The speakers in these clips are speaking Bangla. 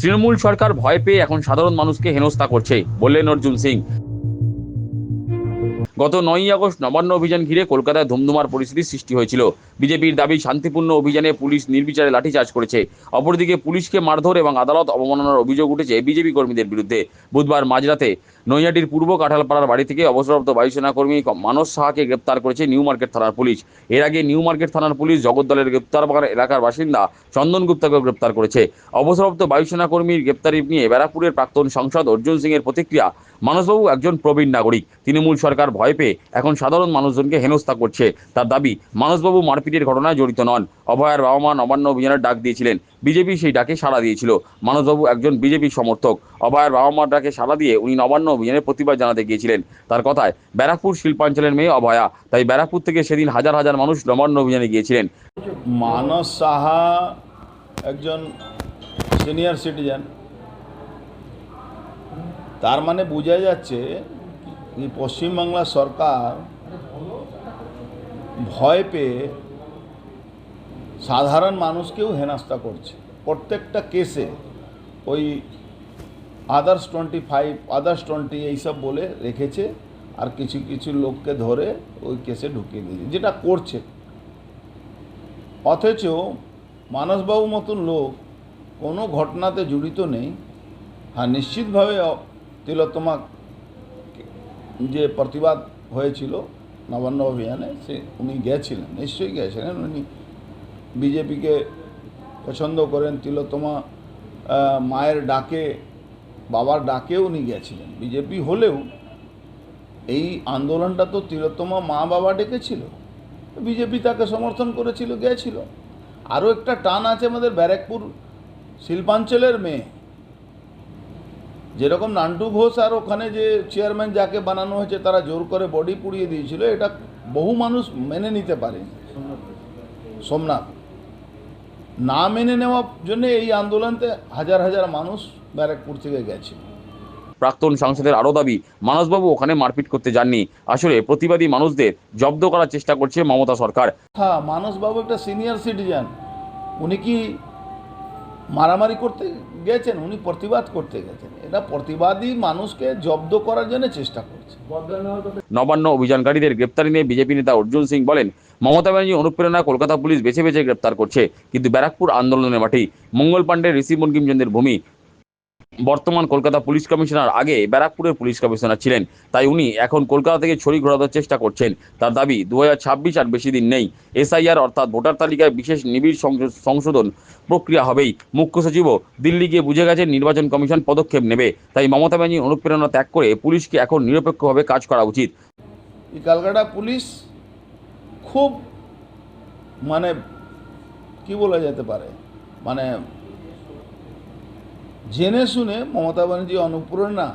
তৃণমূল সরকার ভয় পেয়ে এখন সাধারণ মানুষকে হেনস্থা করছে বললেন অর্জুন সিং। গত নয়ই আগস্ট নবান্ন অভিযান ঘিরে কলকাতায় ধুমধুমার পরিস্থিতির সৃষ্টি হয়েছিল। বিজেপির দাবি, শান্তিপূর্ণ অভিযানে পুলিশ নির্বিচারে লাঠিচার্জ করেছে। অপরদিকে পুলিশকে মারধর এবং আদালত অবমাননার অভিযোগ উঠেছে বিজেপি কর্মীদের বিরুদ্ধে। বুধবার মাঝরাতে নৈহাটির পূর্ব কাঁঠালপাড়ার বাড়ি থেকে অবসরপ্রাপ্ত বায়ুসেনা কর্মী মানস সাহাকে গ্রেপ্তার করেছে নিউ মার্কেট থানার পুলিশ। এর আগে নিউ মার্কেট থানার পুলিশ জগদ্দলের গ্রেপ্তারবাগান এলাকার বাসিন্দা চন্দন গুপ্তাকেও গ্রেপ্তার করেছে। অবসরপ্রাপ্ত বায়ুসেনা কর্মীর গ্রেপ্তারি নিয়ে ব্যারাকপুরের প্রাক্তন সাংসদ অর্জুন সিং এর প্রতিক্রিয়া। মানসবাবু একজন প্রবীণ নাগরিক। তৃণমূল সরকার ভয় পেয়ে এখন সাধারণ মানুষজনকে হেনস্থা করছে। তার দাবি, মানসবাবু মারপিটের ঘটনায় জড়িত নন। অভয়ার বাবা মা নবান্ন অভিযানের ডাক দিয়েছিলেন। বিজেপি সেই ডাকে সাড়া দিয়েছিল। মানসবাবু একজন বিজেপি সমর্থক। অভয়ার বাবা মার ডাকে সাড়া দিয়ে উনি নবান্ন অভিযানের প্রতিবাদ জানাতে গিয়েছিলেন। তার কথায়, ব্যারাকপুর শিল্পাঞ্চলের মেয়ে অভয়া। তাই ব্যারাকপুর থেকে সেদিন হাজার হাজার মানুষ নবান্ন অভিযানে গিয়েছিলেন। মানস সাহা একজন সিনিয়র সিটিজেন। তার মানে বোঝা যাচ্ছে পশ্চিমবাংলা সরকার ভয় পেয়ে সাধারণ মানুষকেও হেনাস্তা করছে। প্রত্যেকটা কেসে ওই others twenty five others twenty এইসব বলে রেখেছে আর কিছু কিছু লোককে ধরে ওই কেসে ঢুকিয়ে দিয়েছে, যেটা করছে। অথচ মানসবাবু মতন লোক কোনো ঘটনাতে জড়িত নেই। হ্যাঁ নিশ্চিতভাবে তিলোত্তমা যে প্রতিবাদ হয়েছিল নবান্ন অভিযানে, সে উনি গেছিলেন, নিশ্চয়ই গেছিলেন। উনি বিজেপিকে পছন্দ করেন, তিলোত্তমা মায়ের ডাকে, বাবার ডাকে উনি গেছিলেন। বিজেপি হলেও এই আন্দোলনটা তো তিলোত্তমা মা বাবা ডেকেছিল। বিজেপি তাকে সমর্থন করেছিল, গেছিল। আরও একটা টান আছে আমাদের ব্যারাকপুর শিল্পাঞ্চলের মেয়ে। যেরকম নান্টু ঘোষ আর ওখানে যে চেয়ারম্যান যাকে বানানো হয়েছে তারা জোর করে বডি পুড়িয়ে দিয়েছিল এটা বহু মানুষ মেনে নিতে পারে সোমনাথ। না মেনে নেওয়ার জন্য এই আন্দোলনতে হাজার হাজার মানুষ ব্যারাকপুর থেকে গেছে। প্রাক্তন সাংসদের আরও দাবি মানসবাবু ওখানে মারপিট করতে যাননি। আসলে প্রতিবাদী মানুষদের জব্দ করার চেষ্টা করছে মমতা সরকার। হ্যাঁ মানসবাবু একটা সিনিয়র সিটিজেন উনি কি মারামারি করতে গেছেন, উনি প্রতিবাদ করতে গেছেন। এটা প্রতিবাদী মানুষকে জব্দ করার জন্য চেষ্টা করছে। নবান্ন অভিযানকারীদের গ্রেপ্তারি নিয়ে বিজেপি নেতা অর্জুন সিং বলেন, মমতা ব্যানার্জি অনুপ্রেরণা কলকাতা পুলিশ বেছে বেছে গ্রেপ্তার করছে, কিন্তু ব্যারাকপুর আন্দোলনের মাঠেই মঙ্গল পাণ্ডে ঋষি বঙ্কিমচন্দ্রের ভূমি বর্তমান কলকাতা পুলিশ কমিশনার আগে ব্যারাকপুরের পুলিশ কমিশনার ছিলেন। তাই উনি এখন কলকাতা থেকে ছড়ি ঘোরানোর চেষ্টা করছেন। তার দাবি, দুহাজার ছাব্বিশ আর বেশি দিন নেই। এসআইআর অর্থাৎ ভোটার তালিকায় বিশেষ নিবিড় সংশো- সংশোধন প্রক্রিয়া হবেই। মুখ্য সচিবও দিল্লি গিয়ে বুঝে গেছেন নির্বাচন কমিশন পদক্ষেপ নেবে। তাই মমতা ব্যানার্জি অনুপ্রেরণা ত্যাগ করে পুলিশকে এখন নিরপেক্ষভাবে কাজ করা উচিত। ক্যালকাটা পুলিশ খুব মানে কি বলা যেতে পারে? মানে জেনে শুনে মমতা ব্যানার্জি অনুপ্রেরণা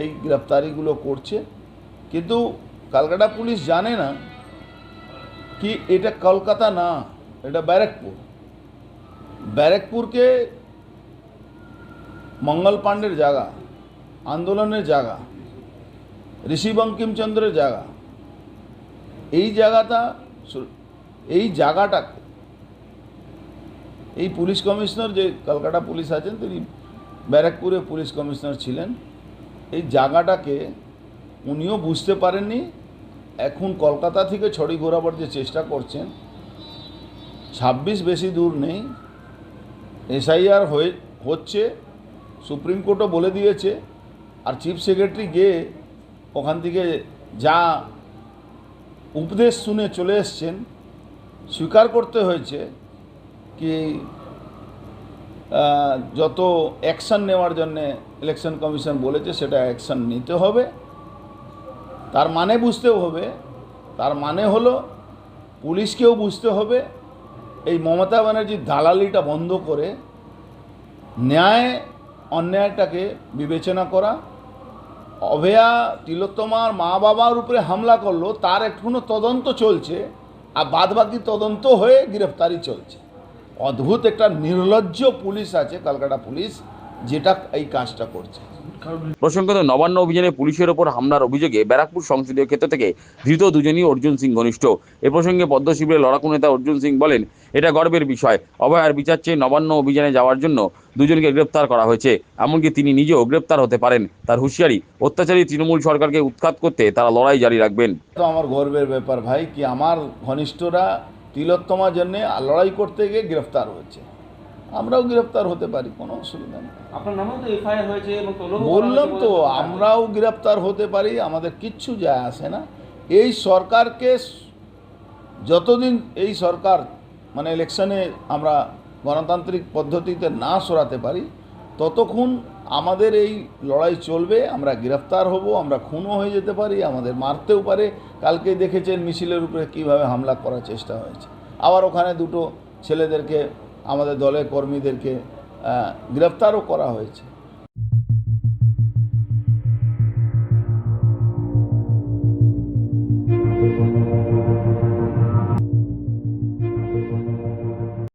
এই গ্রেপ্তারিগুলো করছে। কিন্তু ক্যালকাটা পুলিশ জানে না কি এটা কলকাতা না, এটা ব্যারাকপুর। ব্যারাকপুরকে মঙ্গল পাণ্ডের জায়গা, আন্দোলনের জায়গা, ঋষি বঙ্কিমচন্দ্রের জায়গা। এই জায়গাটা এই জায়গাটাকে, এই পুলিশ কমিশনার যে কলকাতা পুলিশ আছেন তিনি ব্যারাকপুরে পুলিশ কমিশনার ছিলেন। এই জায়গাটাকে উনিও বুঝতে পারেননি। এখন কলকাতা থেকে ছড়ি ঘোরাবার যে চেষ্টা করছেন, ছাব্বিশ বেশি দূর নেই। এসআইআর হয়ে, হচ্ছে, সুপ্রিম কোর্টও বলে দিয়েছে, আর চিফ সেক্রেটারি গিয়ে ওখান থেকে যা উপদেশ শুনে চলে এসছেন, স্বীকার করতে হয়েছে কি যত অ্যাকশন নেওয়ার জন্যে ইলেকশন কমিশন বলেছে, সেটা অ্যাকশন নিতে হবে। তার মানে বুঝতেও হবে, তার মানে হলো পুলিশকেও বুঝতে হবে, এই মমতা ব্যানার্জির দালালিটা বন্ধ করে ন্যায় অন্যায়টাকে বিবেচনা করা। অভয়া তিলোত্তমার মা বাবার উপরে হামলা করল, তার এখনও তদন্ত চলছে, আর বাদবাকি তদন্ত হয়ে গ্রেফতারি চলছে। অদ্ভুত একটা নির্লজ্জ পুলিশ আছে কলকাতা পুলিশ যেটা এই কাজটা করছে। প্রসঙ্গত নবান্ন অভিযানে পুলিশের ওপর হামলার অভিযোগে ব্যারাকপুর সংসদীয় ক্ষেত্র থেকে ধৃত দুজনই অর্জুন সিং ঘনিষ্ঠ। এ প্রসঙ্গে পদ্ম শিবিরের লড়াকু নেতা অর্জুন সিং বলেন এটা গর্বের বিষয়। অভয়ার বিচার চেয়ে নবান্ন অভিযানে যাওয়ার জন্য দুজনকে গ্রেপ্তার করা হয়েছে। এমনকি তিনি নিজেও গ্রেপ্তার হতে পারেন। তার হুঁশিয়ারি অত্যাচারী তৃণমূল সরকারকে উৎখাত করতে তারা লড়াই জারি রাখবেন। তো আমার গর্বের ব্যাপার ভাই কি আমার ঘনিষ্ঠরা তিলোত্তমার জন্য লড়াই করতে গিয়ে গ্রেফতার হয়েছে। আমরাও গ্রেফতার হতে পারি কোনো অসুবিধা নেই। বললাম তো আমরাও গ্রেপ্তার হতে পারি আমাদের কিচ্ছু যায় আসে না। এই সরকারকে যতদিন এই সরকার মানে ইলেকশনে আমরা গণতান্ত্রিক পদ্ধতিতে না সরাতে পারি ততক্ষণ আমাদের এই লড়াই চলবে, আমরা গ্রেফতার হব, আমরা খুনও হয়ে যেতে পারি, আমাদের মারতেও পারে। কালকে দেখেছেন মিছিলের উপরে কীভাবে হামলা করার চেষ্টা হয়েছে। আবার ওখানে দুটো ছেলেদেরকে, আমাদের দলের কর্মীদেরকে গ্রেফতারও করা হয়েছে।